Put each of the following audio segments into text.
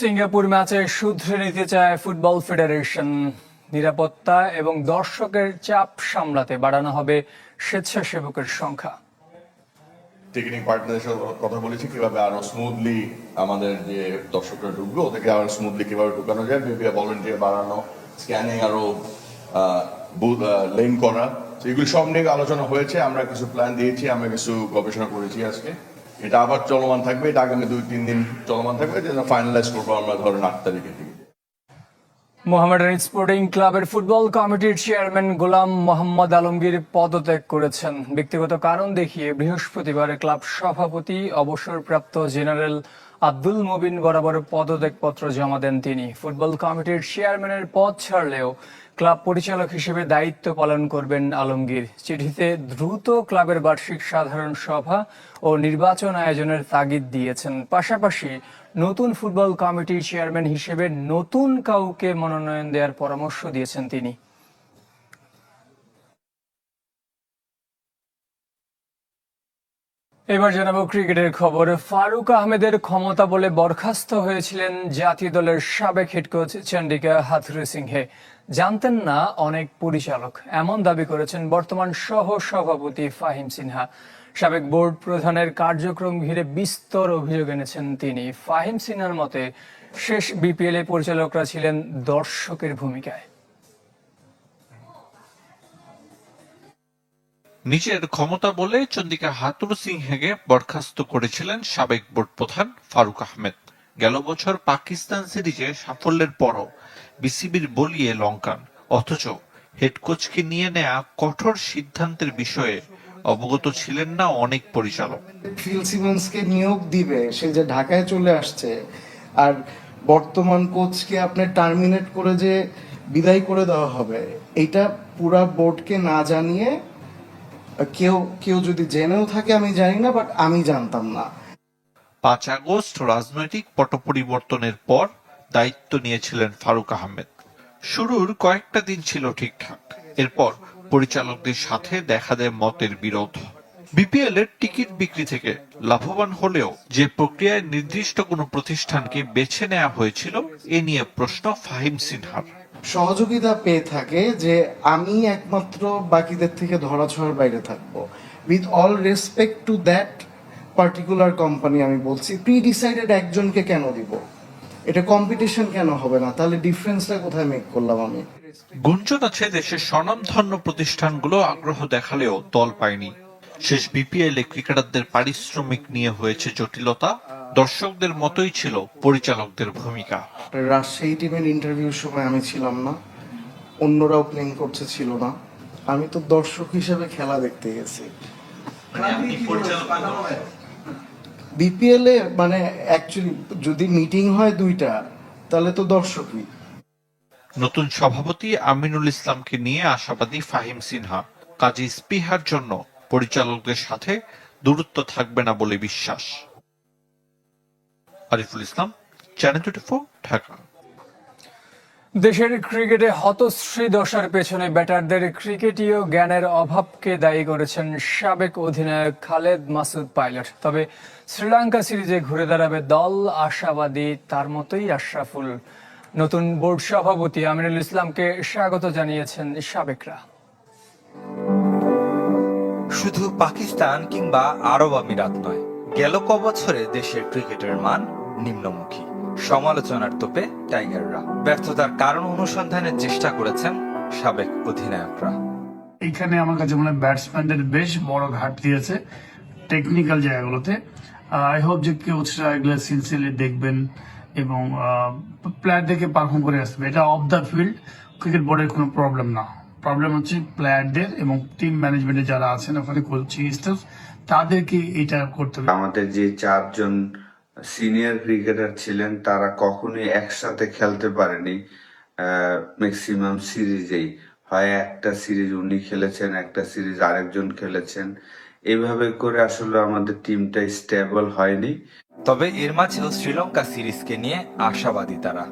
Singapore ম্যাচে শুধরে নিতে চায় ফুটবল ফেডারেশন। নিরাপত্তা এবং দর্শকের চাপ সামলাতে বাড়ানো হবে স্বেচ্ছাসেবকের সংখ্যা। টিকেটিং পার্টনারের কথা বলেছি, কীভাবে আরও স্মুথলি আমাদের যে দর্শকরা ঢুকবে, ওদেরকে আরও স্মুথলি কীভাবে ঢুকানো যায় বিভিন্ন ভলেন্টিয়ার বাড়ানো স্ক্যানিং আরও লেন করা। তো সব নিয়ে আলোচনা হয়েছে, আমরা কিছু প্ল্যান দিয়েছি, আমরা কিছু গবেষণা করেছি আজকে। এটা আবার চলমান থাকবে, এটা আগামী দুই, তিন দিন চলমান থাকবে যেটা ফাইনালাইজ করব আমরা ধরেন আট তারিখের দিকে। মোহামেডান স্পোর্টিং ক্লাবের ফুটবল কমিটির চেয়ারম্যান গোলাম মোহাম্মদ আলমগীর পদত্যাগ করেছেন। ব্যক্তিগত কারণ দেখিয়ে বৃহস্পতিবার ক্লাব সভাপতি, অবসরপ্রাপ্ত জেনারেল আব্দুল মুবিন বরাবর পদত্যাগপত্র জমা দেন তিনি। ফুটবল কমিটির চেয়ারম্যানের পদ ছাড়লেও ক্লাব পরিচালক হিসেবে দায়িত্ব পালন করবেন আলমগীর। চিঠিতে দ্রুত ক্লাবের বার্ষিক সাধারণ সভা ও নির্বাচন আয়োজনের তাগিদ দিয়েছেন। পাশাপাশি নতুন ফুটবল কমিটির চেয়ারম্যান হিসেবে নতুন কাউকে মনোনয়ন দেওয়ার পরামর্শ দিয়েছেন তিনি। এবার জানাব ক্রিকেটের খবর। ফারুক আহমেদের ক্ষমতা বলে বরখাস্ত হয়েছিলেন জাতীয় দলের সাবেক head coach Chandika Hathurusingha জানতেন না অনেক পরিচালক, এমন দাবি করেছেন বর্তমান সহ সভাপতি ফাহিম সিনহা। সাবেক বোর্ড প্রধানের কার্যক্রম ঘিরে বিস্তর অভিযোগ এনেছেন তিনি। ফাহিম সিনহার মতে, শেষ বিপিএল এ পরিচালকরা ছিলেন দর্শকের ভূমিকায়। নিজের ক্ষমতা বলে চন্দিকা হাতুর সিংহেকে বরখাস্ত করেছিলেন সাবেক বোর্ড প্রধান ফারুক আহমেদ। গেল বছর পাকিস্তান সিরিজে সাফল্যের পরও বিসিবির বলিয়ে লঙ্কান। অথচ হেড কোচকে নিয়ে নেয়া কঠোর সিদ্ধান্তের বিষয়ে অবগত ছিলেন না অনেক পরিচালক। ফিল সিমন্সকে নিয়োগ দিবে, সে যে ঢাকায় চলে আসছে, আর বর্তমান কোচকে আপনি টার্মিনেট করে যে বিদায় করে দেওয়া হবে এটা পুরা বোর্ডকে না জানিয়ে কেউ কেউ যদি জেনেও থাকে, আমি জানি না বাট আমি জানতাম না। পাঁচ আগস্ট রাজনৈতিক পট পরিবর্তনের পর দায়িত্ব নিয়েছিলেন ফারুক আহমেদ। শুরুর কয়েকটা দিন ছিল ঠিকঠাক। এরপর পরিচালকদের সাথে দেখা দেয় মতের বিরোধ। বিপিএল এর টিকিট বিক্রি থেকে লাভবান হলেও যে প্রক্রিয়ায় নির্দিষ্ট কোনো প্রতিষ্ঠানকে বেছে নেওয়া হয়েছিল, এ নিয়ে প্রশ্ন ফাহিম সিনহার। সহযোগিতা পেয়ে থাকে যে আমি একমাত্র বাকিদের থেকে ধরাছোঁয়ার বাইরে থাকব। With all respect to that particular company আমি বলছি প্রি ডিসাইডেড একজনকে কেন দিব? এটা কম্পিটিশন কেন হবে না? তাহলে ডিফারেন্সটা কোথায় মেক করলাম আমি? গুঞ্জন আছে দেশের স্বনামধন্য প্রতিষ্ঠানগুলো আগ্রহ দেখালেও দল পায়নি। শেষ বিপিএল এ ক্রিকেটারদের পারিশ্রমিক নিয়ে হয়েছে জটিলতা। দর্শকদের মতোই ছিল পরিচালকদের ভূমিকা। রাজশাহী টিমের ইন্টারভিউর সময় আমি ছিলাম না। অন্যরাও প্লেইং করছে ছিল না। আমি তো দর্শক হিসেবে খেলা দেখতে গেছি। বিপিএল এ মানে অ্যাকচুয়ালি যদি মিটিং হয় দুইটা তাহলে তো দর্শকই। নতুন সভাপতি আমিনুল ইসলামকে নিয়ে আশাবাদী ফাহিম সিনহা। কাজী স্পিহার জন্য পরিচালকদের সাথে দূরত্ব থাকবে না বলে বিশ্বাস। Ariful Islam channel twenty Dhaka. দেশের ক্রিকেটে হতশ্রী দশার পেছনে ব্যাটারদের ক্রিকেটীয় জ্ঞানের অভাবকে দায়ী করেছেন সাবেক অধিনায়ক খালেদ মাসুদ পাইলট। তবে শ্রীলঙ্কা সিরিজে ঘুরে দাঁড়াবে দল আশাবাদী তার মতোই আশরাফুল। নতুন বোর্ড সভাপতি আমিরুল ইসলামকে স্বাগত জানিয়েছেন সাবেকরা। শুধু পাকিস্তান কিংবা আরব আমিরাত নয় গেল ক বছরে দেশের ক্রিকেটের মান নিম্নমুখী। সমালোচনার তোপে টাইগাররা ব্যর্থতার কারণ অনুসন্ধানের চেষ্টা করেছেন সাবেক অধিনায়করা। এখানে আমার কাছে মনে হয় ব্যাটসম্যানদের বেশ বড় ঘাটতি আছে টেকনিক্যাল জায়গাগুলোতে। আই হোপ যে কোচরা এগুলো সিলসিলে দেখবেন এবং প্লেয়ারদেরকে পারফর্ম করে আসবে। এটা অফ দ্য ফিল্ড ক্রিকেট বোর্ডের কোনো প্রবলেম না। প্রবলেম হচ্ছে প্লেয়ারদের এবং টিম ম্যানেজমেন্টে যারা আছেন, ওখানে কোচিং স্টাফ তাদেরকে এটা করতে হবে। আমাদের যে চারজন সিনিয়র ক্রিকেটার ছিলেন তারা কখনোই একসাথে খেলতে পারেনি ম্যাক্সিমাম সিরিজেই। হয় একটা সিরিজ উনি খেলেছেন একটা সিরিজ আরেকজন খেলেছেন। এভাবে করে আসলে আমাদের টিমটা স্টেবল হয়নি। তবে এর মাঝেও শ্রীলঙ্কা সিরিজকে নিয়ে আশাবাদী তারা।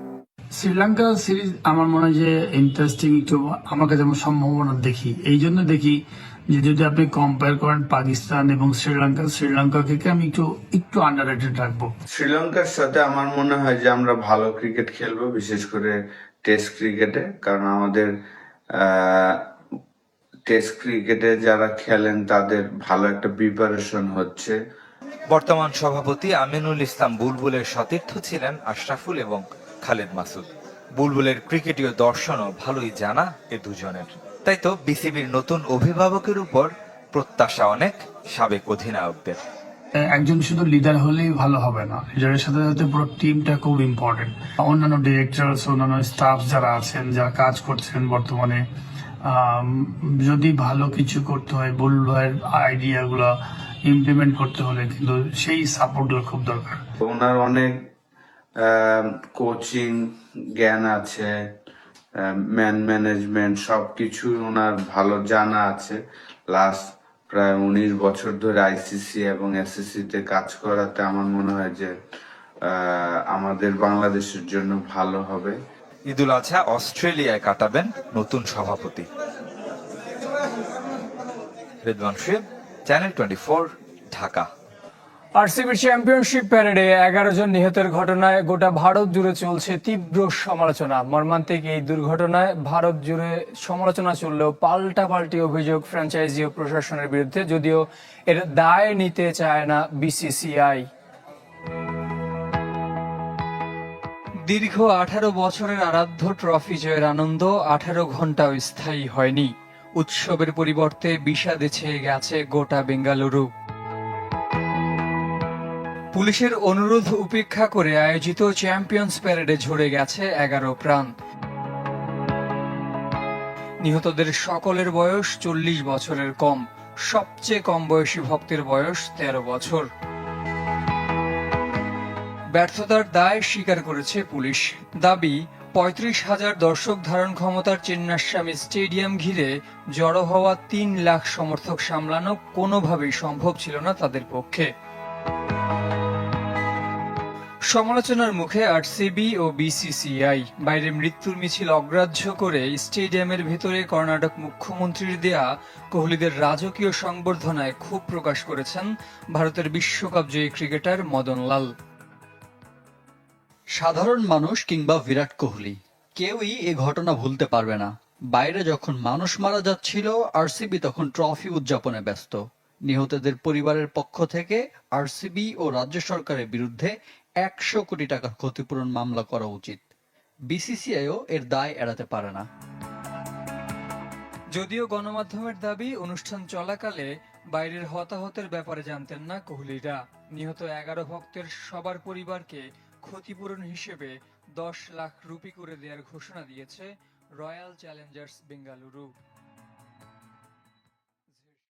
শ্রীলঙ্কা সিরিজ আমার মনে হয় যে ইন্টারেস্টিং একটু আমার কাছে আমার সম্ভাবনা দেখি। এই জন্য দেখি যে যদি আপনি কম্পেয়ার করেন পাকিস্তান এবং শ্রীলঙ্কা শ্রীলঙ্কাকে আমি একটু একটু আন্ডার রেটেড রাখব? শ্রীলঙ্কার সাথে আমার মনে হয় যে আমরা ভালো ক্রিকেট খেলব বিশেষ করে টেস্ট ক্রিকেটে কারণ আমাদের টেস্ট ক্রিকেটে যারা খেলেন তাদের ভালো একটা প্রিপারেশন হচ্ছে। বর্তমান সভাপতি আমিনুল ইসলাম বুলবুলের সতীর্থ ছিলেন আশরাফুল এবং খালেদ মাসুদ। বুলবুলের ক্রিকেটীয় দর্শনও ভালোই জানা এ দুজনের। তাই তো বিসিবির নতুন অভিভাবকের উপর প্রত্যাশা অনেক সাবেক অধিনায়কদের। একজন শুধু লিডার হলেই ভালো হবে না। লিডারের সাথে সাথে পুরো টিমটা খুব ইম্পর্টেন্ট অন্যান্য ডিরেক্টর অন্যান্য স্টাফ যারা আছেন যারা কাজ করছেন বর্তমানে যদি ভালো কিছু করতে হয় বুলভাইয়ের আইডিয়া গুলা ইমপ্লিমেন্ট করতে হলে কিন্তু সেই সাপোর্টগুলো খুব দরকার। ওনার অনেক কোচিং জ্ঞান আছে ম্যান ম্যানেজমেন্ট সবকিছু ওনার ভালো জানা আছে। লাস্ট প্রায় উনিশ বছর ধরে আইসিসি এবং এসএসসি তে কাজ করাতে আমার মনে হয় যে আমাদের বাংলাদেশের জন্য ভালো হবে। ঈদুল আজহা অস্ট্রেলিয়ায় কাটাবেন নতুন সভাপতি। Redwan channel twenty Dhaka. আরসিবির championship প্যারেডে এগারো জন নিহতের ঘটনায় গোটা ভারত জুড়ে চলছে তীব্র সমালোচনা। মর্মান্তিক এই দুর্ঘটনায় ভারত জুড়ে সমালোচনা চললেও পাল্টা পাল্টি অভিযোগ ফ্র্যাঞ্চাইজি ও প্রশাসনের বিরুদ্ধে, যদিও এর দায় নিতে চায় না বিসিসিআই। দীর্ঘ আঠারো বছরের আরাধ্য ট্রফি জয়ের আনন্দ আঠারো ঘন্টাও স্থায়ী হয়নি। উৎসবের পরিবর্তে বিষাদে ছেয়ে গেছে গোটা বেঙ্গালুরু। পুলিশের অনুরোধ উপেক্ষা করে আয়োজিত চ্যাম্পিয়ন্স প্যারেডে ঝরে গেছে এগারো প্রাণ। নিহতদের সকলের বয়স চল্লিশ বছরের কম। সবচেয়ে কম বয়সী ভক্তের বয়স তেরো বছর। ব্যর্থতার দায় স্বীকার করেছে পুলিশ। দাবি, পঁয়ত্রিশ হাজার দর্শক ধারণ ক্ষমতার চিন্নাস্বামী স্টেডিয়াম ঘিরে জড়ো হওয়া তিন লাখ সমর্থক সামলানো কোনোভাবেই সম্ভব ছিল না তাদের পক্ষে। সমালোচনার মুখে আরসিবি ও বিসিসিআই। বাইরে মৃত্যুর মিছিল অগ্রাহ্য করে স্টেডিয়ামের ভেতরে কর্ণাটক মুখ্যমন্ত্রীর দেয়া কোহলিদের রাজকীয় সংবর্ধনায় ক্ষোভ প্রকাশ করেছেন ভারতের বিশ্বকাপ জয়ী ক্রিকেটার মদন লাল। সাধারণ মানুষ কিংবা বিরাট কোহলি, কেউই এ ঘটনা ভুলতে পারবে না। বাইরে যখন মানুষ মারা যাচ্ছিল, আরসিবি তখন ট্রফি উদযাপনে ব্যস্ত। নিহতদের পরিবারের পক্ষ থেকে আরসিবি ও রাজ্য সরকারের বিরুদ্ধে একশো কোটি টাকার ক্ষতিপূরণ মামলা করা উচিত। বিসিসিআইও এর দায় এড়াতে পারে না। যদিও গণমাধ্যমের দাবি, অনুষ্ঠান চলাকালে বাইরের হতাহতের ব্যাপারে জানতেন না কোহলিরা। নিহত এগারো ভক্তের সবার পরিবারকে ক্ষতিপূরণ হিসেবে দশ লাখ রুপি করে দেওয়ার ঘোষণা দিয়েছে রয়্যাল চ্যালেঞ্জার্স বেঙ্গালুরু।